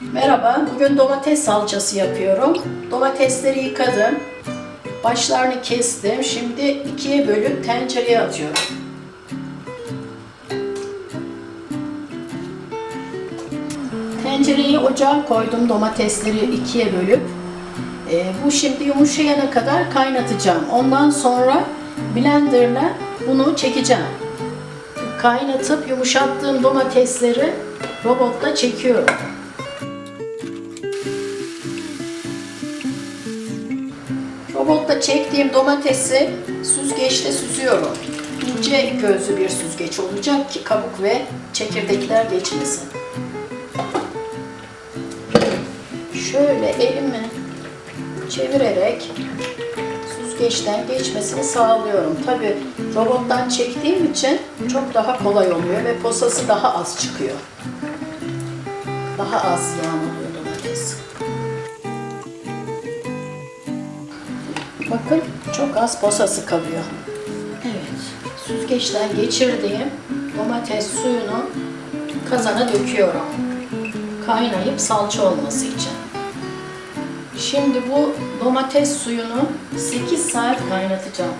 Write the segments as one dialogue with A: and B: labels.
A: Merhaba, bugün domates salçası yapıyorum. Domatesleri yıkadım. Başlarını kestim. Şimdi ikiye bölüp tencereye atıyorum. Tencereyi ocağa koydum domatesleri ikiye bölüp. Ee, bu şimdi yumuşayana kadar kaynatacağım. Ondan sonra blenderla bunu çekeceğim. Kaynatıp yumuşattığım domatesleri robotla çekiyorum. Robotla çektiğim domatesi süzgeçte süzüyorum. İnce gözlü bir süzgeç olacak ki kabuk ve çekirdekler geçmesin. Şöyle elimi çevirerek süzgeçten geçmesini sağlıyorum. Tabi robottan çektiğim için çok daha kolay oluyor ve posası daha az çıkıyor. Daha az yağmalıyor domates. Bakın çok az posası kalıyor. Evet, süzgeçten geçirdiğim domates suyunu kazana döküyorum. Kaynayıp salça olması için. Şimdi bu domates suyunu 8 saat kaynatacağım.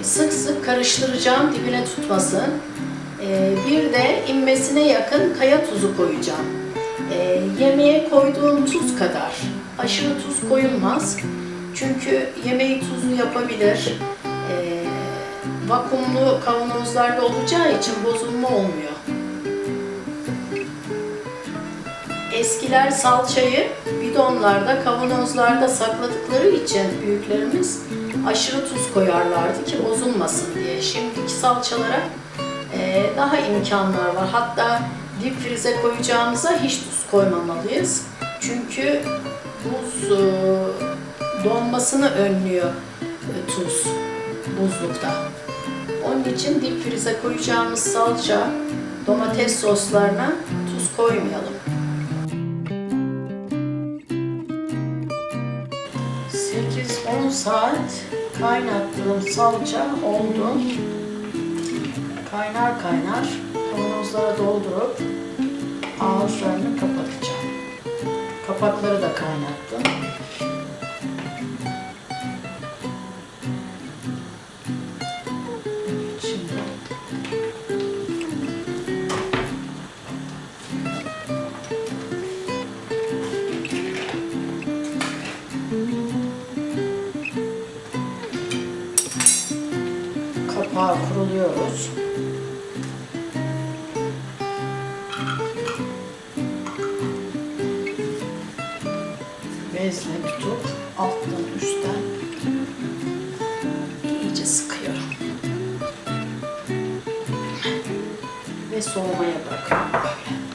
A: Ee, Sık sık karıştıracağım dibine tutmasın. Ee, Bir de inmesine yakın kaya tuzu koyacağım. Ee, Yemeğe koyduğum tuz kadar. Aşırı tuz koyulmaz. Çünkü yemeği tuzlu yapabilir. Ee, Vakumlu kavanozlarda olacağı için bozulma olmuyor. Eskiler salçayı bidonlarda, kavanozlarda sakladıkları için büyüklerimiz aşırı tuz koyarlardı ki bozulmasın diye. Şimdiki salçalara e, daha imkanlar var. Hatta dip frize koyacağımıza hiç tuz koymamalıyız. Çünkü buz e, donmasını önlüyor e, tuz buzlukta. Onun için dip frize koyacağımız salça, domates soslarına tuz koymayalım. 8-10 saat kaynattığım salça oldu. Kaynar kaynar kavanozlara doldurup ağızlarını kapatacağım. Kapakları da kaynattım. Kapağı kuruluyoruz. Bezle tutup alttan üstten iyice sıkıyorum. Ve soğumaya bırakıyorum böyle.